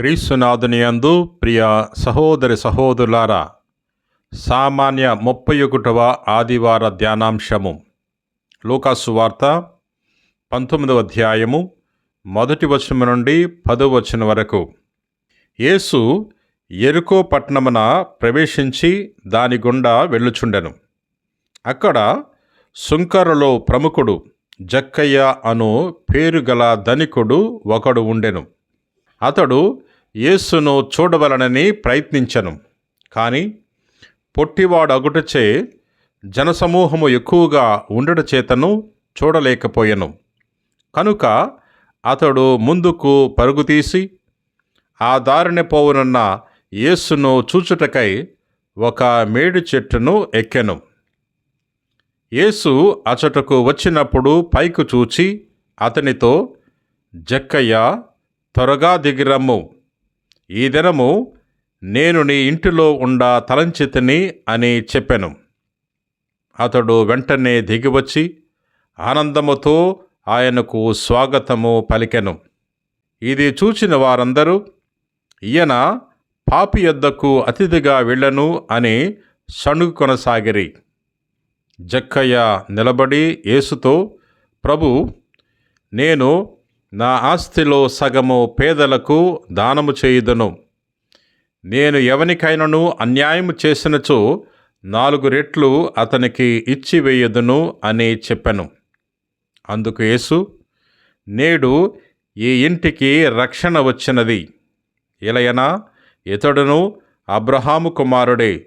క్రీస్తునాథునియందు ప్రియ సహోదరి సహోదరులారా సామాన్య ముప్పై ఒకటవ ఆదివార ధ్యానాంశము. లూకాసు వార్త పంతొమ్మిదవ అధ్యాయము మొదటి వచనం నుండి పదవ వచనం వరకు. యేసు ఎరుకో పట్టణమున ప్రవేశించి దాని గుండా వెళ్ళుచుండెను. అక్కడ సుంకరలో ప్రముఖుడు జక్కయ్య అను పేరుగల ధనికుడు ఒకడు ఉండెను. అతడు యేసును చూడవలనని ప్రయత్నించను. కానీ పొట్టివాడు అగుటచే జనసమూహము ఎక్కువగా ఉండట చేతను చూడలేకపోయెను. కనుక అతడు ముందుకు పరుగుతీసి ఆ దారిని పోవునున్న యేసును చూచుటకై ఒక మేడి చెట్టును ఎక్కెను. యేసు అచటకు వచ్చినప్పుడు పైకి చూచి అతనితో జక్కయ్య త్వరగా దిగిరమ్ము ఈ దినము నేను నీ ఇంటిలో ఉండా తలంచితిని అని చెప్పెను. అతడు వెంటనే దిగివచ్చి ఆనందముతో ఆయనకు స్వాగతము పలికెను. ఇది చూచిన వారందరూ ఈయన పాపి యొద్దకు అతిథిగా వెళ్ళను అని సణుగు కొనసాగిరి. జక్కయ్య నిలబడి యేసుతో ప్రభు నేను నా ఆస్తిలో సగము పేదలకు దానము చేయుదును. నేను ఎవనికైనను అన్యాయము చేసినచో నాలుగు రెట్లు అతనికి ఇచ్చివేయదును అని చెప్పాను. అందుకు యేసు నేడు ఈ ఇంటికి రక్షణ వచ్చినది. ఇలయనా ఇతడును అబ్రహాము కుమారుడే.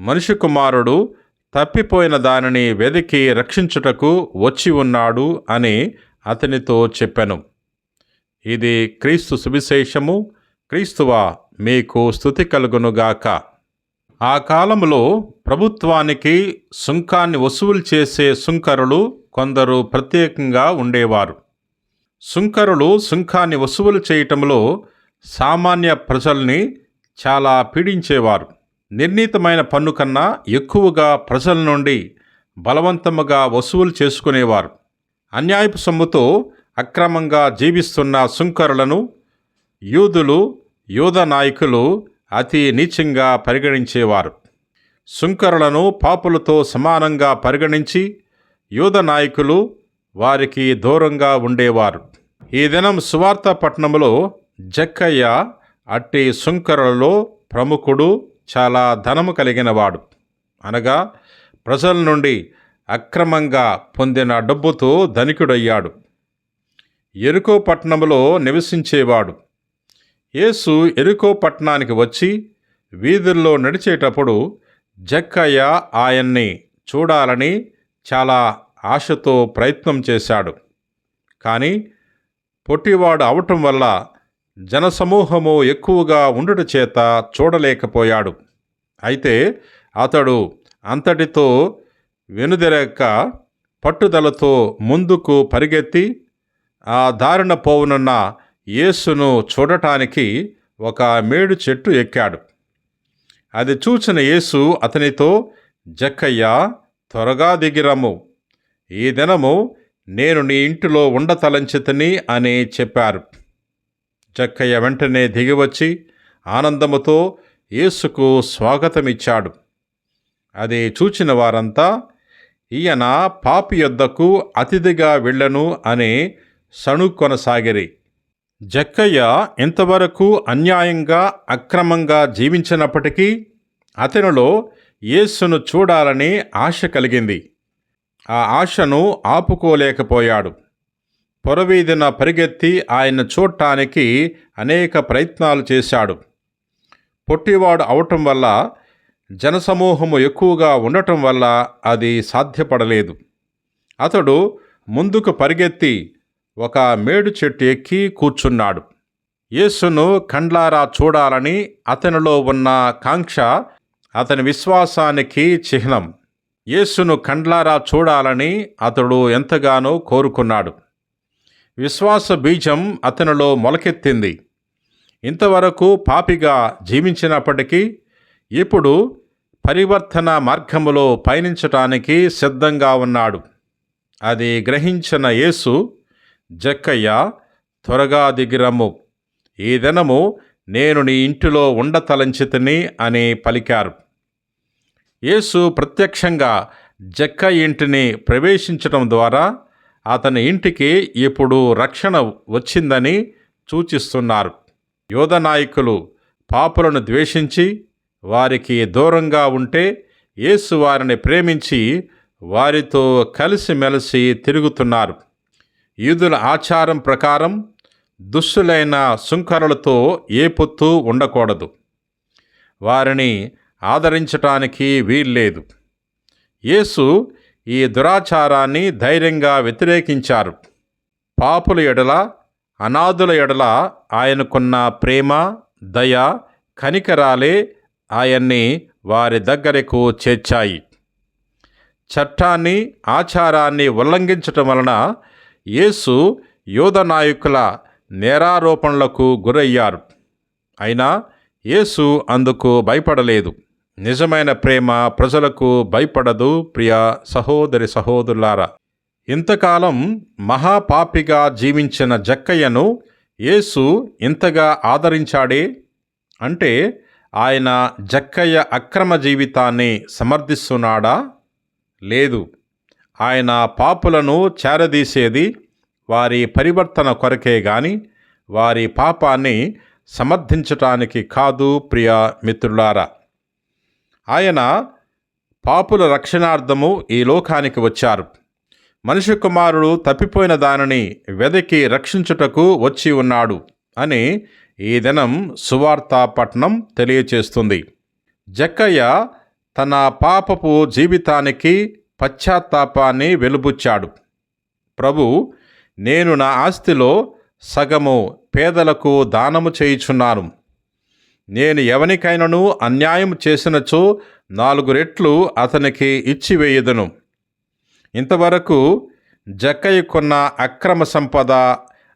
మనిషి కుమారుడు తప్పిపోయిన దానిని వెదికి రక్షించుటకు వచ్చి ఉన్నాడు అని అతనితో చెప్పెను ఇది క్రీస్తు సువిశేషము క్రీస్తువా మీకు స్థుతి కలుగునుగాక ఆ కాలంలో ప్రభుత్వానికి సుంకాన్ని వసూలు చేసే సుంకరులు కొందరు ప్రత్యేకంగా ఉండేవారు. సుంకరులు సుంకాన్ని వసూలు చేయటంలో సామాన్య ప్రజల్ని చాలా పీడించేవారు. నిర్ణీతమైన పన్ను కన్నా ఎక్కువగా ప్రజల నుండి బలవంతముగా వసూలు చేసుకునేవారు. అన్యాయపు సొమ్ముతో అక్రమంగా జీవిస్తున్న సుంకరులను యూదులు యూద నాయకులు అతి నీచంగా పరిగణించేవారు. సుంకరులను పాపులతో సమానంగా పరిగణించి యూద నాయకులు వారికి దూరంగా ఉండేవారు. ఈ దినం సువార్త పట్టణంలో జక్కయ్య అట్టి సుంకరులలో ప్రముఖుడు చాలా ధనము కలిగినవాడు అనగా ప్రజల నుండి అక్రమంగా పొందిన డబ్బుతో ధనికుడయ్యాడు. ఎరుకో పట్టణంలో నివసించేవాడు. యేసు ఎరుకో పట్టణానికి వచ్చి వీధుల్లో నడిచేటప్పుడు జక్కయ్య ఆయన్ని చూడాలని చాలా ఆశతో ప్రయత్నం చేశాడు. కానీ పొట్టివాడు అవటం వల్ల జనసమూహము ఎక్కువగా ఉండుట చేత చూడలేకపోయాడు. అయితే అతడు అంతటితో వెనుదిరక్క పట్టుదలతో ముందుకు పరిగెత్తి ఆ దారిన పోవునున్న యేసును చూడటానికి ఒక మేడు చెట్టు ఎక్కాడు. అది చూచిన యేసు అతనితో జక్కయ్య త్వరగా దిగిరము ఈ దినము నేను నీ ఇంటిలో ఉండతలంచితని అని చెప్పారు. జక్కయ్య వెంటనే దిగివచ్చి ఆనందముతో యేసుకు స్వాగతమిచ్చాడు. అది చూచిన వారంతా ఈయన పాపి యొద్దకు అతిథిగా వెళ్ళను అని సణు కొనసాగిరి. జక్కయ్య ఇంతవరకు అన్యాయంగా అక్రమంగా జీవించినప్పటికీ అతనిలో యేసును చూడాలని ఆశ కలిగింది. ఆ ఆశను ఆపుకోలేకపోయాడు. పొరవీధిన పరిగెత్తి ఆయన చూడటానికి అనేక ప్రయత్నాలు చేశాడు. పొట్టివాడు అవటం వల్ల జనసమూహము ఎక్కువగా ఉండటం వల్ల అది సాధ్యపడలేదు. అతడు ముందుకు పరిగెత్తి ఒక మేడు చెట్టు ఎక్కి కూర్చున్నాడు. యేసును కండ్లారా చూడాలని అతనిలో ఉన్న కాంక్ష అతని విశ్వాసానికి చిహ్నం. యేసును కండ్లారా చూడాలని అతడు ఎంతగానో కోరుకున్నాడు. విశ్వాస బీజం అతనిలో మొలకెత్తింది. ఇంతవరకు పాపిగా జీవించినప్పటికీ ఇప్పుడు పరివర్తన మార్గములో పయనించటానికి సిద్ధంగా ఉన్నాడు. అది గ్రహించిన యేసు జక్కయ్య త్వరగా దిగిరమ్ము ఈ దినము నేను నీ ఇంటిలో ఉండతలంచితిని అని పలికారు. యేసు ప్రత్యక్షంగా జక్క ఇంటిని ప్రవేశించడం ద్వారా అతని ఇంటికి ఇప్పుడు రక్షణ వచ్చిందని సూచిస్తున్నారు. యోధ నాయకులు పాపులను ద్వేషించి వారికి దూరంగా ఉంటే యేసు వారిని ప్రేమించి వారితో కలిసిమెలిసి తిరుగుతున్నారు. యూదుల ఆచారం ప్రకారం దుష్టులైన సుంకరులతో ఏ పొత్తు ఉండకూడదు. వారిని ఆదరించటానికి వీల్లేదు. యేసు ఈ దురాచారాన్ని ధైర్యంగా వ్యతిరేకించారు. పాపుల ఎడల అనాథుల ఎడల ఆయనకున్న ప్రేమ దయ కనికరాలే ఆయన్ని వారి దగ్గరకు చేర్చాయి. చట్టాన్ని ఆచారాన్ని ఉల్లంఘించటం వలన యేసు యోధ నాయకుల నేరారోపణలకు గురయ్యారు. అయినా యేసు అందుకు భయపడలేదు. నిజమైన ప్రేమ ప్రజలకు భయపడదు ప్రియ సహోదరి సహోదరులారా. ఇంతకాలం మహాపాపిగా జీవించిన జక్కయ్యను యేసు ఇంతగా ఆదరించాడే? అంటే ఆయన జక్కయ్య అక్రమ జీవితాన్ని సమర్థిస్తున్నాడా? లేదు. ఆయన పాపులను చేరదీసేది వారి పరివర్తన కొరకే గాని వారి పాపాన్ని సమర్థించటానికి కాదు ప్రియ మిత్రులారా. ఆయన పాపుల రక్షణార్థము ఈ లోకానికి వచ్చారు. మనిషి కుమారుడు తప్పిపోయిన దానిని వెదకి రక్షించుటకు వచ్చి ఉన్నాడు అని ఈ దినం సువార్త పట్నం తెలియచేస్తుంది. జక్కయ్య తన పాపపు జీవితానికి పశ్చాత్తాపాన్ని వెలుబుచ్చాడు. ప్రభు నేను నా ఆస్తిలో సగము పేదలకు దానము చేయుచున్నాను. నేను ఎవనికైనను అన్యాయం చేసినచో నాలుగు రెట్లు అతనికి ఇచ్చివేయదును. ఇంతవరకు జక్కయ్యకున్న అక్రమ సంపద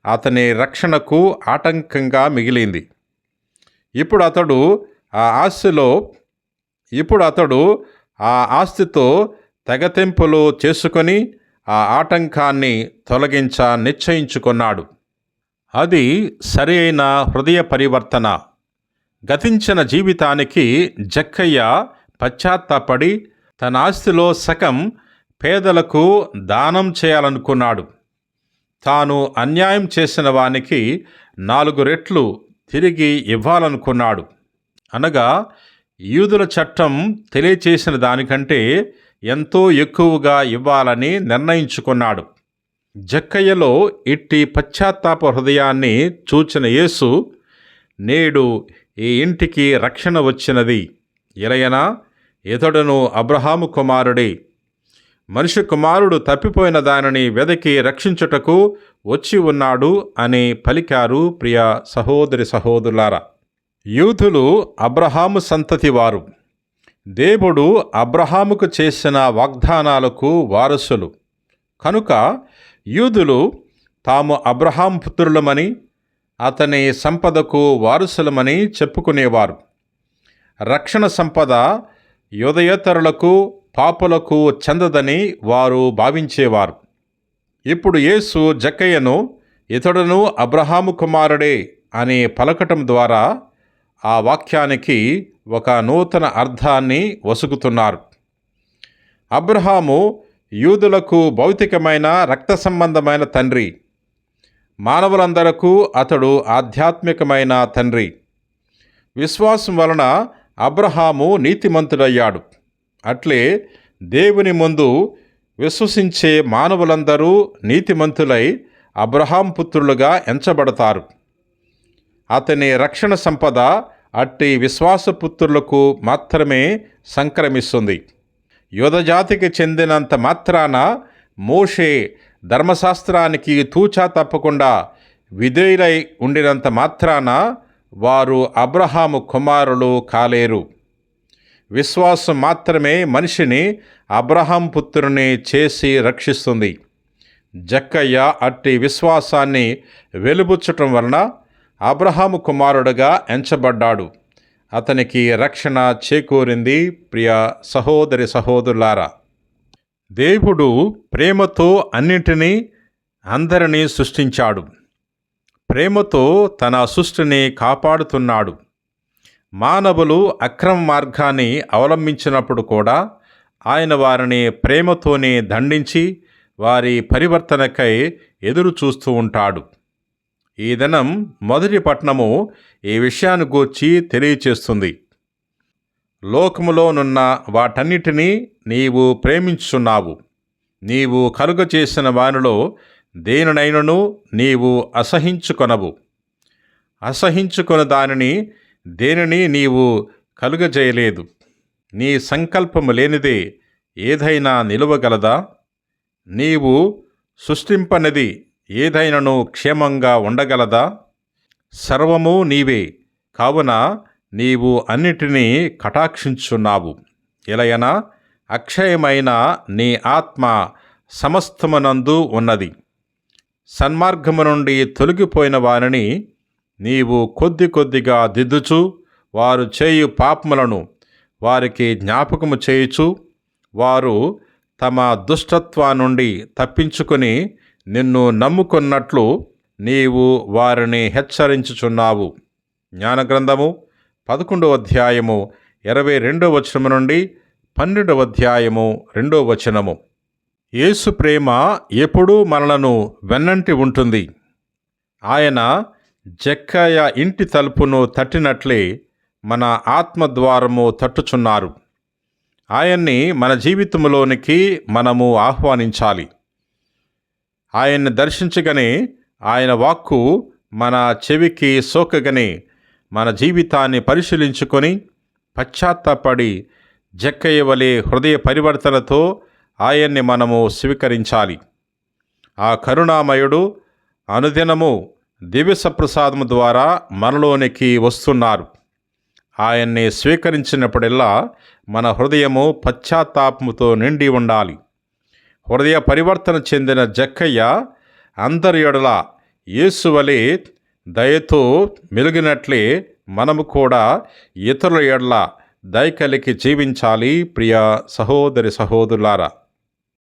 అతని రక్షణకు ఆటంకంగా మిగిలింది. ఇప్పుడు అతడు ఆ ఆస్తిలో ఇప్పుడు అతడు ఆ ఆస్తితో తెగతెంపులు చేసుకొని ఆ ఆటంకాన్ని తొలగించ నిశ్చయించుకున్నాడు. అది సరి అయిన హృదయ పరివర్తన. గతించిన జీవితానికి జక్కయ్య పశ్చాత్తాపడి తన ఆస్తిలో సగం పేదలకు దానం చేయాలనుకున్నాడు. తాను అన్యాయం చేసిన వానికి నాలుగు రెట్లు తిరిగి ఇవ్వాలనుకున్నాడు. అనగా యూదుల చట్టం తెలియచేసిన దానికంటే ఎంతో ఎక్కువగా ఇవ్వాలని నిర్ణయించుకున్నాడు. జక్కయ్యలో ఇట్టి పశ్చాత్తాప హృదయాన్ని చూచిన యేసు నేడు ఈ ఇంటికి రక్షణ వచ్చినది. ఇలయన ఇతడును అబ్రహాము కుమారుడే మనిషి కుమారుడు తప్పిపోయిన దానిని వెదకి రక్షించుటకు వచ్చి ఉన్నాడు అని పలికారు ప్రియ సహోదరి సహోదరులారా. యూదులు అబ్రహాము సంతతి వారు. దేవుడు అబ్రహాముకు చేసిన వాగ్దానాలకు వారసులు. కనుక యూదులు తాము అబ్రహాం పుత్రులమని అతని సంపదకు వారసులమని చెప్పుకునేవారు. రక్షణ సంపద యుదయేతరులకు పాపులకు చెందదని వారు భావించేవారు. ఇప్పుడు యేసు జక్కయ్యను ఇతడును అబ్రహాము కుమారుడే అని పలకటం ద్వారా ఆ వాక్యానికి ఒక నూతన అర్థాన్ని వసుకుతున్నారు. అబ్రహాము యూదులకు భౌతికమైన రక్త సంబంధమైన తండ్రి. మానవులందరకు అతడు ఆధ్యాత్మికమైన తండ్రి. విశ్వాసం వలన అబ్రహాము నీతిమంతుడయ్యాడు. అట్లే దేవుని ముందు విశ్వసించే మానవులందరూ నీతిమంతులై అబ్రహాం పుత్రులుగా ఎంచబడతారు. అతని రక్షణ సంపద అట్టి విశ్వాసపుత్రులకు మాత్రమే సంక్రమిస్తుంది. యుధజాతికి చెందినంత మాత్రాన మోషే ధర్మశాస్త్రానికి తూచా తప్పకుండా విధేయులై ఉండినంత మాత్రాన వారు అబ్రహాము కుమారులు కాలేరు. విశ్వాసం మాత్రమే మనిషిని అబ్రహాం పుత్రుని చేసి రక్షిస్తుంది. జక్కయ్య అట్టి విశ్వాసాన్ని వెలుబుచ్చటం వలన అబ్రహాము కుమారుడుగా ఎంచబడ్డాడు. అతనికి రక్షణ చేకూరింది ప్రియ సహోదరి సహోదరులారా దేవుడు ప్రేమతో అన్నింటినీ అందరినీ సృష్టించాడు. ప్రేమతో తన సృష్టిని కాపాడుతున్నాడు. మానవులు అక్రమ మార్గాన్ని అవలంబించినప్పుడు కూడా ఆయన వారిని ప్రేమతోనే దండించి వారి పరివర్తనకై ఎదురు చూస్తూ ఉంటాడు. ఈ దినం మొదటి పట్టణము ఈ విషయాన్ని గూర్చి తెలియచేస్తుంది. లోకములోనున్న వాటన్నిటినీ నీవు ప్రేమించుచున్నావు. నీవు కలుగ చేసిన వానిలో దేనినైనను నీవు అసహించుకొనవు. అసహించుకొన దానిని దేనిని నీవు కలుగజేయలేదు? నీ సంకల్పము లేనిదే ఏదైనా నిలువగలదా? నీవు సృష్టింపనిది ఏదైనను క్షేమంగా ఉండగలదా? సర్వము నీవే కావున నీవు అన్నిటినీ కటాక్షించున్నావు ఇలయన అక్షయమైన నీ ఆత్మ సమస్తమునందు ఉన్నది. సన్మార్గము నుండి తొలగిపోయిన వారిని నీవు కొద్ది కొద్దిగా దిద్దుచు వారు చేయు పాపములను వారికి జ్ఞాపకము చేయుచు వారు తమ దుష్టత్వా నుండి తప్పించుకొని నిన్ను నమ్ముకున్నట్లు నీవు వారిని హెచ్చరించుచున్నావు. జ్ఞానగ్రంథము పదకొండవ అధ్యాయము ఇరవై రెండవ వచనము నుండి పన్నెండవ అధ్యాయము రెండవ వచనము. యేసు ప్రేమ ఎప్పుడూ మనలను వెన్నంటి ఉంటుంది. ఆయన జక్కయ్య ఇంటి తలుపును తట్టినట్లే మన ఆత్మద్వారము తట్టుచున్నారు. ఆయన్ని మన జీవితంలోనికి మనము ఆహ్వానించాలి. ఆయన్ని దర్శించగానే ఆయన వాక్కు మన చెవికి సోకగానే మన జీవితాన్ని పరిశీలించుకొని పశ్చాత్తాపడి జక్కయ్య వలె హృదయ పరివర్తనతో ఆయన్ని మనము స్వీకరించాలి. ఆ కరుణామయుడు అనుదినము దివ్య సప్రసాదము ద్వారా మనలోనికి వస్తున్నారు. ఆయన్ని స్వీకరించినప్పుడల్లా మన హృదయము పశ్చాత్తాపముతో నిండి ఉండాలి. హృదయ పరివర్తన చెందిన జక్కయ్య అందరి ఎడల యేసువలే దయతో మెలిగినట్లే మనము కూడా ఇతరుల ఎడల దయ కలిగి జీవించాలి ప్రియ సహోదరి సహోదరులారా